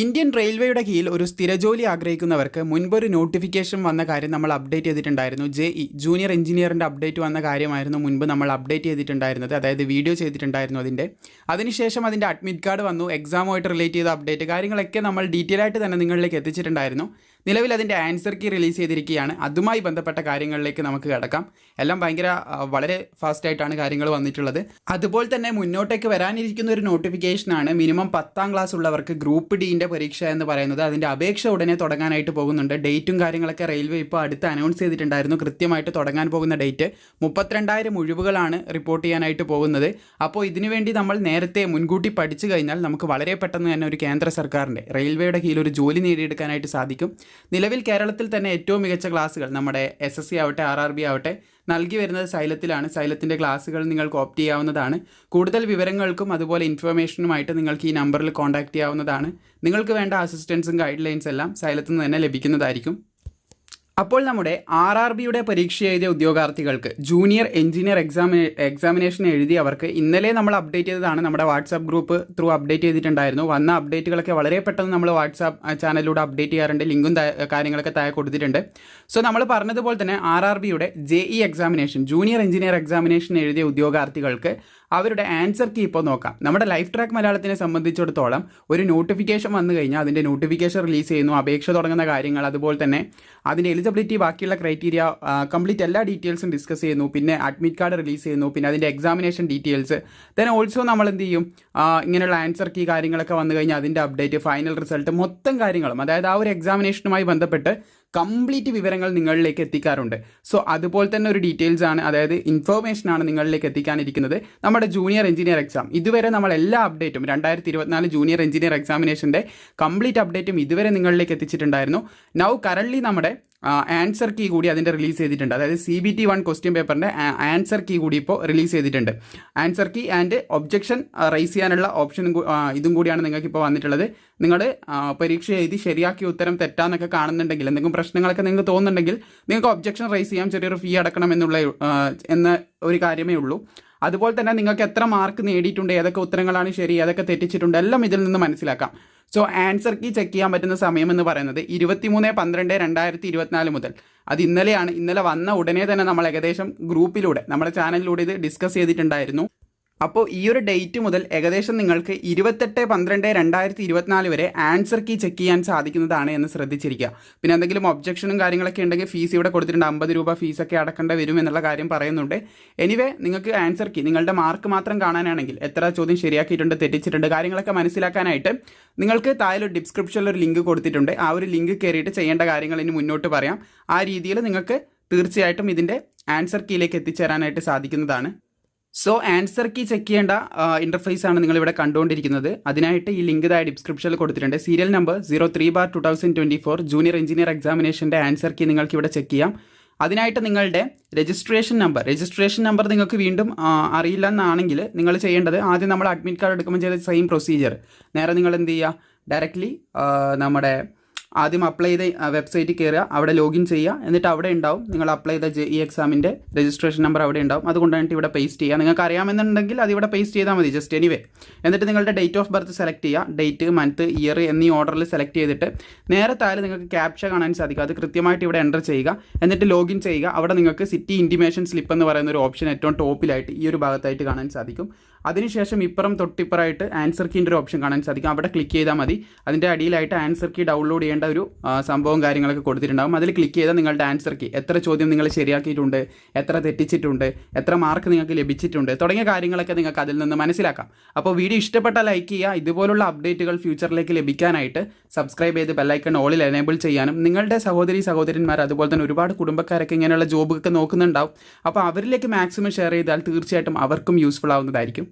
Indian റെയിൽവേയുടെ കീഴിൽ ഒരു സ്ഥിരജോലി ആഗ്രഹിക്കുന്നവർക്ക് മുൻപൊരു നോട്ടിഫിക്കേഷൻ വന്ന കാര്യം നമ്മൾ അപ്ഡേറ്റ് ചെയ്തിട്ടുണ്ടായിരുന്നു. ജെ ഇ ജൂനിയർ എഞ്ചിനീയറിന്റെ അപ്ഡേറ്റ് വന്ന കാര്യമായിരുന്നു മുൻപ് നമ്മൾ അപ്ഡേറ്റ് ചെയ്തിട്ടുണ്ടായിരുന്നത്. അതായത് വീഡിയോ ചെയ്തിട്ടുണ്ടായിരുന്നു അതിന്റെ അതിനുശേഷം അതിന്റെ അഡ്മിറ്റ് കാർഡ് വന്നു എക്സാമുമായിട്ട് റിലേറ്റ് ചെയ്ത അപ്ഡേറ്റ് കാര്യങ്ങളൊക്കെ നമ്മൾ ഡീറ്റെയിൽ ആയിട്ട് തന്നെ നിങ്ങളിലേക്ക് എത്തിച്ചിട്ടുണ്ടായിരുന്നു. നിലവിൽ അതിന്റെ ആൻസർ കീ റിലീസ് ചെയ്തിരിക്കുകയാണ്. അതുമായി ബന്ധപ്പെട്ട കാര്യങ്ങളിലേക്ക് നമുക്ക് കിടക്കാം. എല്ലാം ഭയങ്കര വളരെ ഫാസ്റ്റായിട്ടാണ് കാര്യങ്ങൾ വന്നിട്ടുള്ളത്. അതുപോലെ തന്നെ മുന്നോട്ടേക്ക് വരാനിരിക്കുന്ന ഒരു നോട്ടിഫിക്കേഷനാണ് മിനിമം പത്താം ക്ലാസ് ഉള്ളവർക്ക് ഗ്രൂപ്പ് ഡിന്റെ പരീക്ഷ എന്ന് പറയുന്നത് അതിന്റെ അപേക്ഷ ഉടനെ തുടങ്ങാനായിട്ട് പോകുന്നുണ്ട്. ഡേറ്റും കാര്യങ്ങളൊക്കെ റെയിൽവേ ഇപ്പോൾ അടുത്ത് അനൗൺസ് ചെയ്തിട്ടുണ്ടായിരുന്നു. കൃത്യമായിട്ട് തുടങ്ങാൻ പോകുന്ന ഡേറ്റ് മുപ്പത്തിരണ്ടായിരം ഒഴിവുകളാണ് റിപ്പോർട്ട് ചെയ്യാനായിട്ട് പോകുന്നത്. അപ്പോൾ ഇതിനുവേണ്ടി നമ്മൾ നേരത്തെ മുൻകൂട്ടി പഠിച്ചു കഴിഞ്ഞാൽ നമുക്ക് വളരെ പെട്ടെന്ന് തന്നെ ഒരു കേന്ദ്ര സർക്കാരിന്റെ റെയിൽവേയുടെ കീഴിൽ ഒരു ജോലി നേടിയെടുക്കാനായിട്ട് സാധിക്കും. നിലവിൽ കേരളത്തിൽ തന്നെ ഏറ്റവും മികച്ച ക്ലാസ്സുകൾ നമ്മുടെ എസ് എസ് സി ആവട്ടെ ആർ ആർ ബി ആവട്ടെ നൽകി വരുന്നത് സൈലത്തിലാണ്. സൈലത്തിന്റെ ക്ലാസ്സുകൾ നിങ്ങൾക്ക് ഓപ്റ്റ് ചെയ്യാവുന്നതാണ്. കൂടുതൽ വിവരങ്ങൾക്കും അതുപോലെ ഇൻഫർമേഷനുമായിട്ട് നിങ്ങൾക്ക് ഈ നമ്പറിൽ കോൺടാക്റ്റ് ചെയ്യാവുന്നതാണ്. നിങ്ങൾക്ക് വേണ്ട അസിസ്റ്റൻസും ഗൈഡ് ലൈൻസ് എല്ലാം സൈലത്തിൽ നിന്ന് തന്നെ ലഭിക്കുന്നതായിരിക്കും. അപ്പോൾ നമ്മുടെ ആർ ആർ ബിയുടെ പരീക്ഷ എഴുതിയ ഉദ്യോഗാർത്ഥികൾക്ക് ജൂനിയർ എഞ്ചിനീയർ എക്സാമിനേ എക്സാമിനേഷൻ എഴുതി അവർക്ക് ഇന്നലെ നമ്മൾ അപ്ഡേറ്റ് ചെയ്തതാണ്. നമ്മുടെ വാട്സാപ്പ് ഗ്രൂപ്പ് ത്രൂ അപ്ഡേറ്റ് ചെയ്തിട്ടുണ്ടായിരുന്നു. വന്ന അപ്ഡേറ്റുകളൊക്കെ വളരെ പെട്ടെന്ന് നമ്മൾ വാട്സാപ്പ് ചാനലിലൂടെ അപ്ഡേറ്റ് ചെയ്യാറുണ്ട്. ലിങ്കും കാര്യങ്ങളൊക്കെ താഴെ കൊടുത്തിട്ടുണ്ട്. സോ നമ്മൾ പറഞ്ഞതുപോലെ തന്നെ ആർ ആർ ബിയുടെ J E examination junior engineer examination എഴുതിയ ഉദ്യോഗാർത്ഥികൾക്ക് അവരുടെ ആൻസർ കീ ഇപ്പോൾ നോക്കാം. നമ്മുടെ ലൈഫ് ട്രാക്ക് മലയാളത്തിനെ സംബന്ധിച്ചിടത്തോളം ഒരു നോട്ടിഫിക്കേഷൻ വന്നു കഴിഞ്ഞാൽ അതിന്റെ നോട്ടിഫിക്കേഷൻ റിലീസ് ചെയ്യുന്നു അപേക്ഷ തുടങ്ങുന്ന കാര്യങ്ങൾ അതുപോലെ തന്നെ അതിന്റെ എലിജിബിലിറ്റി ബാക്കിയുള്ള ക്രൈറ്റീരിയ കംപ്ലീറ്റ് എല്ലാ ഡീറ്റെയിൽസും ഡിസ്കസ് ചെയ്യുന്നു പിന്നെ അഡ്മിറ്റ് കാർഡ് റിലീസ് ചെയ്യുന്നു പിന്നെ അതിന്റെ എക്സാമിനേഷൻ ഡീറ്റെയിൽസ് ദെൻ ഓൾസോ നമ്മൾ എന്ത് ചെയ്യും? ഇങ്ങനെയുള്ള ആൻസർ കീ കാര്യങ്ങളൊക്കെ വന്നു കഴിഞ്ഞാൽ അതിന്റെ അപ്ഡേറ്റ് ഫൈനൽ റിസൾട്ട് മൊത്തം കാര്യങ്ങളും അതായത് ആ ഒരു എക്സാമിനേഷനുമായി ബന്ധപ്പെട്ട് കംപ്ലീറ്റ് വിവരങ്ങൾ നിങ്ങളിലേക്ക് എത്തിക്കാറുണ്ട്. സോ അതുപോലെ തന്നെ ഒരു ഡീറ്റെയിൽസ് ആണ് അതായത് ഇൻഫർമേഷൻ ആണ് നിങ്ങളിലേക്ക് എത്തിക്കാനിരിക്കുന്നത്. നമ്മുടെ ജൂനിയർ എഞ്ചിനീയർ എക്സാം ഇതുവരെ നമ്മൾ എല്ലാ അപ്ഡേറ്റും രണ്ടായിരത്തി ഇരുപത്തിനാല് ജൂനിയർ എഞ്ചിനീയർ എക്സാമിനേഷന്റെ കംപ്ലീറ്റ് അപ്ഡേറ്റും ഇതുവരെ നിങ്ങളിലേക്ക് എത്തിച്ചിട്ടുണ്ടായിരുന്നു. നൗ കറൻലി നമ്മുടെ ആൻസർ കീ കൂടി അതിന്റെ റിലീസ് ചെയ്തിട്ടുണ്ട്. അതായത് C B T one question പേപ്പറിന്റെ ആൻസർ കീ കൂടി ഇപ്പോൾ റിലീസ് ചെയ്തിട്ടുണ്ട്. Answer key and objection raise ചെയ്യാനുള്ള ഓപ്ഷനും ഇതും കൂടിയാണ് നിങ്ങൾക്ക് ഇപ്പോൾ വന്നിട്ടുള്ളത്. നിങ്ങൾ പരീക്ഷ എഴുതി ശരിയാക്കിയ ഉത്തരം തെറ്റാന്നൊക്കെ കാണുന്നുണ്ടെങ്കിൽ എന്തെങ്കിലും പ്രശ്നങ്ങളൊക്കെ നിങ്ങൾക്ക് തോന്നുന്നുണ്ടെങ്കിൽ നിങ്ങൾക്ക് ഒബ്ജക്ഷൻ റൈസ് ചെയ്യാം ചെറിയൊരു ഫീ അടക്കണം എന്നുള്ള എന്ന ഒരു കാര്യമേ ഉള്ളൂ. അതുപോലെ തന്നെ നിങ്ങൾക്ക് എത്ര മാർക്ക് നേടിയിട്ടുണ്ട് ഏതൊക്കെ ഉത്തരങ്ങളാണ് ശരി ഏതൊക്കെ തെറ്റിച്ചിട്ടുണ്ട് എല്ലാം ഇതിൽ നിന്ന് മനസ്സിലാക്കാം. സോ ആൻസർ കീ ചെക്ക് ചെയ്യാൻ പറ്റുന്ന സമയം എന്ന് പറയുന്നത് ഇരുപത്തിമൂന്ന് പന്ത്രണ്ട് രണ്ടായിരത്തി ഇരുപത്തിനാല് മുതൽ. അത് ഇന്നലെയാണ്. ഇന്നലെ വന്ന ഉടനെ തന്നെ നമ്മൾ ഏകദേശം ഗ്രൂപ്പിലൂടെ നമ്മുടെ ചാനലിലൂടെ ഇത് ഡിസ്കസ് ചെയ്തിട്ടുണ്ടായിരുന്നു. അപ്പോൾ ഈ ഒരു ഡേറ്റ് മുതൽ ഏകദേശം നിങ്ങൾക്ക് ഇരുപത്തെട്ട് പന്ത്രണ്ട് രണ്ടായിരത്തി ഇരുപത്തിനാല് വരെ ആൻസർ കീ ചെക്ക് ചെയ്യാൻ സാധിക്കുന്നതാണ് എന്ന് ശ്രദ്ധിച്ചിരിക്കുക. പിന്നെ എന്തെങ്കിലും ഒബ്ജക്ഷനും കാര്യങ്ങളൊക്കെ ഉണ്ടെങ്കിൽ ഫീസ് ഇവിടെ കൊടുത്തിട്ടുണ്ട്. അമ്പത് രൂപ ഫീസൊക്കെ അടക്കേണ്ടി വരും എന്നുള്ള കാര്യം പറയുന്നുണ്ട്. എനിവേ നിങ്ങൾക്ക് ആൻസർ കീ നിങ്ങളുടെ മാർക്ക് മാത്രം കാണാനാണെങ്കിൽ എത്ര ചോദ്യം ശരിയാക്കിയിട്ടുണ്ട് തെറ്റിച്ചിട്ടുണ്ട് കാര്യങ്ങളൊക്കെ മനസ്സിലാക്കാനായിട്ട് നിങ്ങൾക്ക് താഴെ ഡിസ്ക്രിപ്ഷനിൽ ഒരു ലിങ്ക് കൊടുത്തിട്ടുണ്ട്. ആ ഒരു ലിങ്ക് കയറിയിട്ട് ചെയ്യേണ്ട കാര്യങ്ങൾ ഇനി മുന്നോട്ട് പറയാം. ആ രീതിയിൽ നിങ്ങൾക്ക് തീർച്ചയായിട്ടും ഇതിന്റെ ആൻസർ കീയിലേക്ക് എത്തിച്ചേരാനായിട്ട് സാധിക്കുന്നതാണ്. സോ ആൻസർ കീ ചെക്ക് ചെയ്യേണ്ട ഇന്റർഫേസ് ആണ് നിങ്ങൾ ഇവിടെ കണ്ടുകൊണ്ടിരിക്കുന്നത്. അതിനായിട്ട് ഈ ലിങ്ക് താഴെ ഡിസ്ക്രിപ്ഷനിൽ കൊടുത്തിട്ടുണ്ട്. Serial number zero three bar two thousand twenty four junior engineer എക്സാമിനേഷന്റെ answer key നിങ്ങൾക്ക് ഇവിടെ ചെക്ക് ചെയ്യാം. അതിനായിട്ട് നിങ്ങളുടെ രജിസ്ട്രേഷൻ നമ്പർ രജിസ്ട്രേഷൻ നമ്പർ നിങ്ങൾക്ക് വീണ്ടും അറിയില്ല എന്നാണെങ്കിൽ നിങ്ങൾ ചെയ്യേണ്ടത് ആദ്യം നമ്മൾ അഡ്മിറ്റ് കാർഡ് എടുക്കുമ്പോൾ ചെയ്ത സെയിം പ്രൊസീജിയർ നേരെ നിങ്ങൾ എന്ത് ചെയ്യുക? ഡയറക്റ്റ്ലി നമ്മുടെ ആദ്യം അപ്ലൈ ചെയ്ത വെബ്സൈറ്റിൽ കയറുക അവിടെ ലോഗിൻ ചെയ്യുക. എന്നിട്ട് അവിടെ ഉണ്ടാവും. നിങ്ങൾ അപ്ലൈ ചെയ്ത ജെ ഇ എക്സാമിന്റെ രജിസ്ട്രേഷൻ നമ്പർ അവിടെ ഉണ്ടാവും. അതുകൊണ്ടാണ് ഇവിടെ പേസ്റ്റ് ചെയ്യുക. നിങ്ങൾക്ക് അറിയാമെന്നുണ്ടെങ്കിൽ അത് ഇവിടെ പേസ്റ്റ് ചെയ്താൽ മതി ജസ്റ്റ് എനിവേ എന്നിട്ട് നിങ്ങളുടെ ഡേറ്റ് ഓഫ് ബർത്ത് സെലക്ട് ചെയ്യുക. ഡേറ്റ് മന്ത് ഇയർ എന്നീ ഓർഡറിൽ സെലക്ട് ചെയ്തിട്ട് നേരെ താഴെ നിങ്ങൾക്ക് ക്യാപ്ഷ കാണാൻ സാധിക്കും. അത് കൃത്യമായിട്ട് ഇവിടെ എന്റർ ചെയ്യുക. എന്നിട്ട് ലോഗിൻ ചെയ്യുക. അവിടെ നിങ്ങൾക്ക് സിറ്റി ഇന്റിമേഷൻ സ്ലിപ്പ് എന്ന് പറയുന്ന ഒരു ഓപ്ഷൻ ഏറ്റവും ടോപ്പിലായിട്ട് ഈ ഒരു ഭാഗത്തായിട്ട് കാണാൻ സാധിക്കും. അതിനുശേഷം ഇപ്പുറം തൊട്ടിപ്പുറമായിട്ട് ആൻസർ കീന്റെ ഒരു ഓപ്ഷൻ കാണാൻ സാധിക്കും. അവിടെ ക്ലിക്ക് ചെയ്താൽ മതി. അതിന്റെ അടിയിലായിട്ട് ആൻസർ കീ ഡൗൺലോഡ് ചെയ്യേണ്ട ഒരു സംഭവം കാര്യങ്ങളൊക്കെ കൊടുത്തിട്ടുണ്ടാകും അതിൽ ക്ലിക്ക് ചെയ്താൽ നിങ്ങളുടെ ആൻസർ കീ എത്ര ചോദ്യം നിങ്ങൾ ശരിയാക്കിയിട്ടുണ്ട് എത്ര തെറ്റിച്ചിട്ടുണ്ട് എത്ര മാർക്ക് നിങ്ങൾക്ക് ലഭിച്ചിട്ടുണ്ട് തുടങ്ങിയ കാര്യങ്ങളൊക്കെ നിങ്ങൾക്ക് അതിൽ നിന്ന് മനസ്സിലാക്കാം. അപ്പോൾ വീഡിയോ ഇഷ്ടപ്പെട്ട ലൈക്ക് ചെയ്യുക. ഇതുപോലുള്ള അപ്ഡേറ്റുകൾ ഫ്യൂച്ചറിലേക്ക് ലഭിക്കാനായിട്ട് സബ്സ്ക്രൈബ് ചെയ്ത് ബെല്ലൈക്കൺ ഓളിൽ എനേബിൾ ചെയ്യാനും നിങ്ങളുടെ സഹോദരി സഹോദരന്മാർ അതുപോലെ തന്നെ ഒരുപാട് കുടുംബക്കാരൊക്കെ ഇങ്ങനെയുള്ള ജോബൊക്കെ നോക്കുന്നുണ്ടാവും. അപ്പോൾ അവരിലേക്ക് മാക്സിമം ഷെയർ ചെയ്താൽ തീർച്ചയായിട്ടും അവർക്കും യൂസ്ഫുൾ ആവുന്നതായിരിക്കും.